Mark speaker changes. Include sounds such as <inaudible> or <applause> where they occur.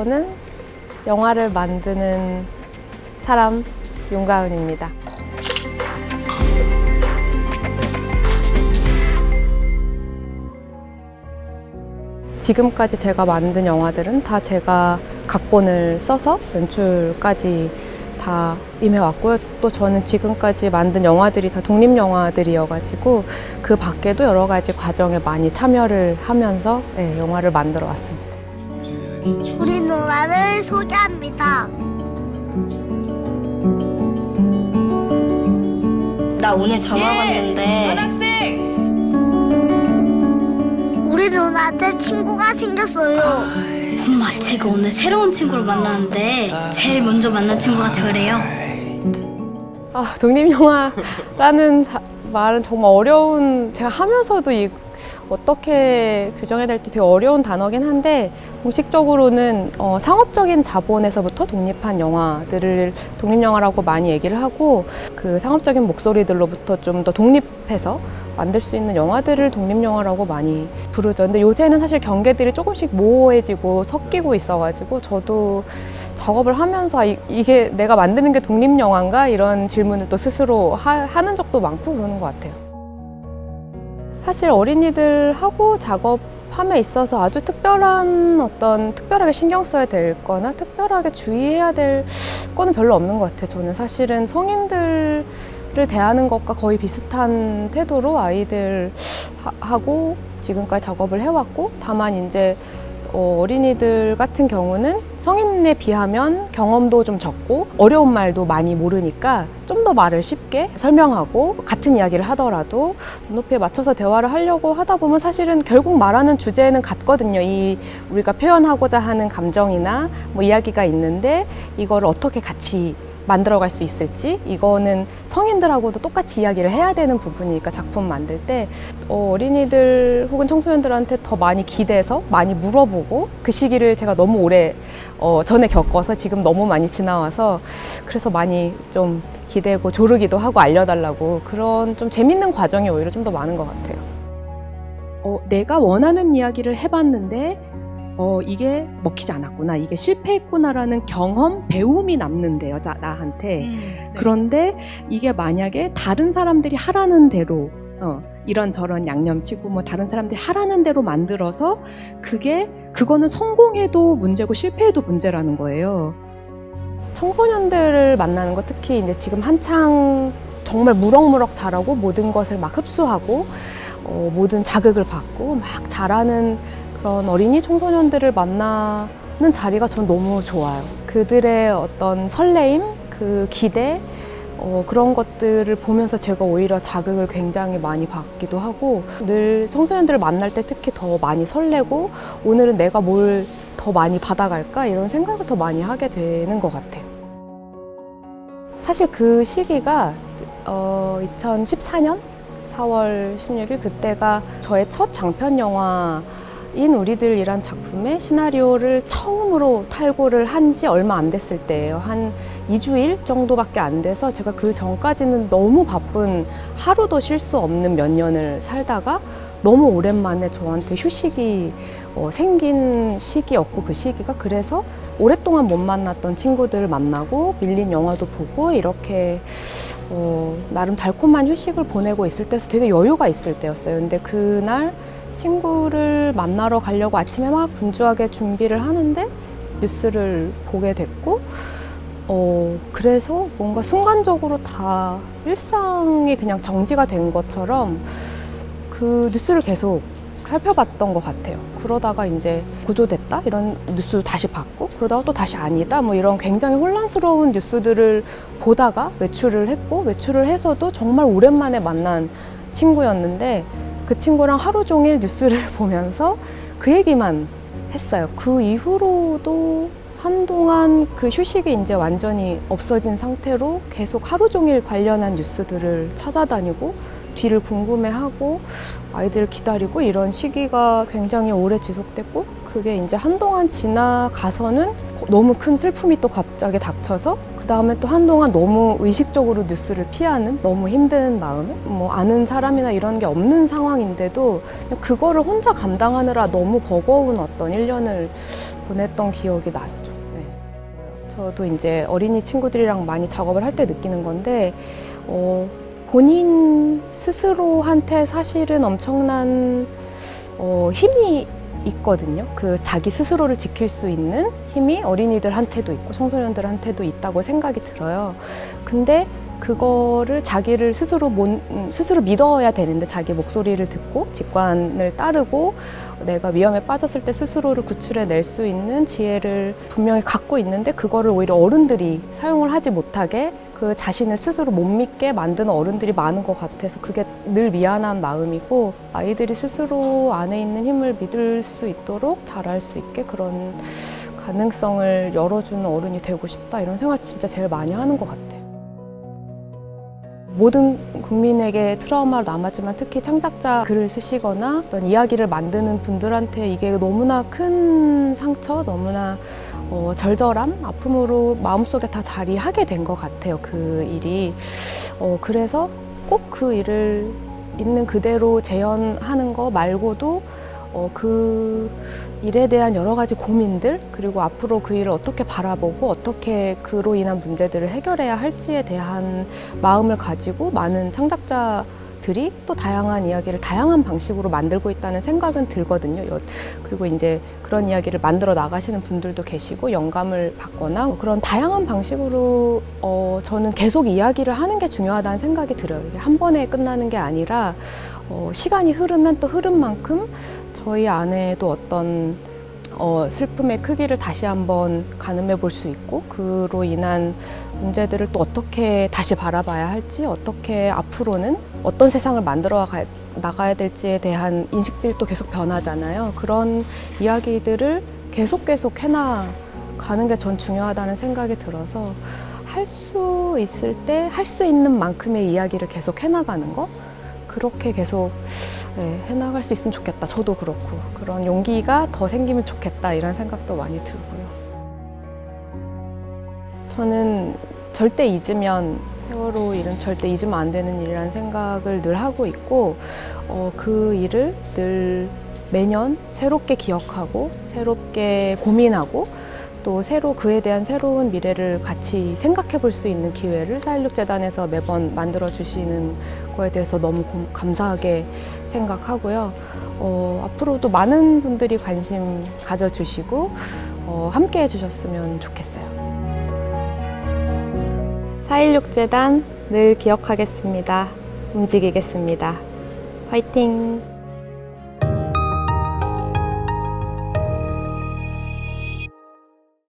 Speaker 1: 저는 영화를 만드는 사람 윤가은입니다. 지금까지 제가 만든 영화들은 다 제가 각본을 써서 연출까지 다 임해왔고요. 또 저는 지금까지 만든 영화들이 다 독립 영화들이어가지고 그 밖에도 여러 가지 과정에 많이 참여를 하면서 네, 영화를 만들어 왔습니다.
Speaker 2: 우리 누나를 소개합니다.
Speaker 3: 나 오늘 전화 왔는데
Speaker 4: 전학생!
Speaker 2: 우리 누나한테 친구가 생겼어요.
Speaker 5: 엄마, 제가 오늘 새로운 친구를 만났는데 제일 먼저 만난 친구가 저래요.
Speaker 1: 아, 독립 영화라는 사- 말은 정말 어려운 제가 하면서도 이 어떻게 규정해야 될지 되게 어려운 단어긴 한데 공식적으로는 어, 상업적인 자본에서부터 독립한 영화들을 독립 영화라고 많이 얘기를 하고 그 상업적인 목소리들로부터 좀 더 독립해서 만들 수 있는 영화들을 독립 영화라고 많이 부르죠. 근데 요새는 사실 경계들이 조금씩 모호해지고 섞이고 있어가지고 저도 작업을 하면서 이, 이게 내가 만드는 게 독립 영화인가 이런 질문을 또 스스로 하, 하는 적도 많고 그러는 것 같아요. 사실 어린이들하고 작업 함에 있어서 아주 특별한 어떤 특별하게 신경 써야 될 거나 특별하게 주의해야 될 거는 별로 없는 것 같아요. 저는 사실은 성인들 을 대하는 것과 거의 비슷한 태도로 아이들하고 지금까지 작업을 해왔고 다만 이제 어, 어린이들 같은 경우는 성인에 비하면 경험도 좀 적고 어려운 말도 많이 모르니까 좀 더 말을 쉽게 설명하고 같은 이야기를 하더라도 눈높이에 맞춰서 대화를 하려고 하다 보면 사실은 결국 말하는 주제는 같거든요. 이 우리가 표현하고자 하는 감정이나 뭐 이야기가 있는데 이거를 어떻게 같이 만들어갈 수 있을지 이거는 성인들하고도 똑같이 이야기를 해야 되는 부분이니까 작품 만들 때 어, 어린이들 혹은 청소년들한테 더 많이 기대서 많이 물어보고 그 시기를 제가 너무 오래 어, 전에 겪어서 지금 너무 많이 지나와서 그래서 많이 좀 기대고 조르기도 하고 알려달라고 그런 좀 재밌는 과정이 오히려 좀 더 많은 것 같아요. 어, 내가 원하는 이야기를 해봤는데 어, 이게 먹히지 않았구나, 이게 실패했구나라는 경험, 배움이 남는데요, 자, 나한테. 그런데 이게 만약에 다른 사람들이 하라는 대로 어, 이런저런 양념치고 뭐 다른 사람들이 하라는 대로 만들어서 그게 그거는 성공해도 문제고 실패해도 문제라는 거예요. 청소년들을 만나는 거 특히 이제 지금 한창 정말 무럭무럭 자라고 모든 것을 막 흡수하고 어, 모든 자극을 받고 막 자라는 그런 어린이 청소년들을 만나는 자리가 전 너무 좋아요. 그들의 어떤 설레임, 그 기대, 어, 그런 것들을 보면서 제가 오히려 자극을 굉장히 많이 받기도 하고 늘 청소년들을 만날 때 특히 더 많이 설레고 오늘은 내가 뭘 더 많이 받아갈까 이런 생각을 더 많이 하게 되는 것 같아요. 사실 그 시기가 어, 2014년 4월 16일 그때가 저의 첫 장편 영화 인 우리들이란 작품의 시나리오를 처음으로 탈고를 한 지 얼마 안 됐을 때예요. 한 2주일 정도밖에 안 돼서 제가 그 전까지는 너무 바쁜 하루도 쉴 수 없는 몇 년을 살다가 너무 오랜만에 저한테 휴식이 어, 생긴 시기였고 그 시기가 그래서 오랫동안 못 만났던 친구들 만나고 밀린 영화도 보고 이렇게 어, 나름 달콤한 휴식을 보내고 있을 때서 되게 여유가 있을 때였어요. 근데 그날 친구를 만나러 가려고 아침에 막 분주하게 준비를 하는데 뉴스를 보게 됐고 어, 그래서 뭔가 순간적으로 다 일상이 그냥 정지가 된 것처럼 그 뉴스를 계속 살펴봤던 것 같아요. 그러다가 이제 구조됐다 이런 뉴스를 다시 봤고 그러다가 또 다시 아니다 뭐 이런 굉장히 혼란스러운 뉴스들을 보다가 외출을 했고 외출을 해서도 정말 오랜만에 만난 친구였는데 그 친구랑 하루 종일 뉴스를 <laughs> 보면서 그 얘기만 했어요. 그 이후로도 한동안 그 휴식이 이제 완전히 없어진 상태로 계속 하루 종일 관련한 뉴스들을 찾아다니고 뒤를 궁금해하고 아이들을 기다리고 이런 시기가 굉장히 오래 지속됐고 그게 이제 한동안 지나가서는 너무 큰 슬픔이 또 갑자기 닥쳐서 그 다음에 또 한동안 너무 의식적으로 뉴스를 피하는 너무 힘든 마음에 뭐 아는 사람이나 이런 게 없는 상황인데도 그거를 혼자 감당하느라 너무 버거운 어떤 1년을 보냈던 기억이. 좀. 네. 저도 이제 어린이 친구들이랑 많이 작업을 할 때 느끼는 건데 어, 본인 스스로한테 사실은 엄청난 어, 힘이 있거든요. 그 자기 스스로를 지킬 수 있는 힘이 어린이들한테도 있고 청소년들한테도 있다고 생각이 들어요. 근데 그거를 자기를 스스로 못, 음, 스스로 믿어야 되는데 자기 목소리를 듣고 직관을 따르고 내가 위험에 빠졌을 때 스스로를 구출해 낼 수 있는 지혜를 분명히 갖고 있는데 그거를 오히려 어른들이 사용을 하지 못하게 그 자신을 스스로 못 믿게 만드는 어른들이 많은 것 같아서 그게 늘 미안한 마음이고 아이들이 스스로 안에 있는 힘을 믿을 수 있도록 잘할 수 있게 그런 가능성을 열어주는 어른이 되고 싶다 이런 생각 진짜 제일 많이 하는 것 같아요. 모든 국민에게 트라우마로 남았지만 특히 창작자 글을 쓰시거나 어떤 이야기를 만드는 분들한테 이게 너무나 큰 상처, 너무나 어, 절절한 아픔으로 마음속에 다 자리하게 된 것 같아요. 그 일이. 어, 그래서 꼭 그 일을 있는 그대로 재현하는 거 말고도 어, 그 일에 대한 여러 가지 고민들 그리고 앞으로 그 일을 어떻게 바라보고 어떻게 그로 인한 문제들을 해결해야 할지에 대한 마음을 가지고 많은 창작자 들이 또 다양한 이야기를 다양한 방식으로 만들고 있다는 생각은 들거든요. 여- 그리고 이제 그런 이야기를 만들어 나가시는 분들도 계시고 영감을 받거나 그런 다양한 방식으로 어, 저는 계속 이야기를 하는 게 중요하다는 생각이 들어요. 한 번에 끝나는 게 아니라 어, 시간이 흐르면 또 흐른 만큼 저희 안에도 어떤 어, 슬픔의 크기를 다시 한번 가늠해 볼 수 있고 그로 인한 문제들을 또 어떻게 다시 바라봐야 할지 어떻게 앞으로는 어떤 세상을 만들어 가, 나가야 될지에 대한 인식들이 또 계속 변하잖아요. 그런 이야기들을 계속 계속 해나 가는 게 전 중요하다는 생각이 들어서 할 수 있을 때 할 수 있는 만큼의 이야기를 계속 해나가는 거 그렇게 계속 네, 해나갈 수 있으면 좋겠다. 저도 그렇고 그런 용기가 더 생기면 좋겠다 이런 생각도 많이 들고요. 저는 절대 잊으면 세월호 일은 절대 잊으면 안 되는 일이라는 생각을 늘 하고 있고 어, 그 일을 늘 매년 새롭게 기억하고 새롭게 고민하고 또 새로 그에 대한 새로운 미래를 같이 생각해 볼 수 있는 기회를 4.16 재단에서 매번 만들어 주시는 거에 대해서 너무 고- 감사하게 생각하고요. 어, 앞으로도 많은 분들이 관심 가져주시고 어, 함께 해주셨으면 좋겠어요. 4.16 재단 늘 기억하겠습니다. 움직이겠습니다. 화이팅!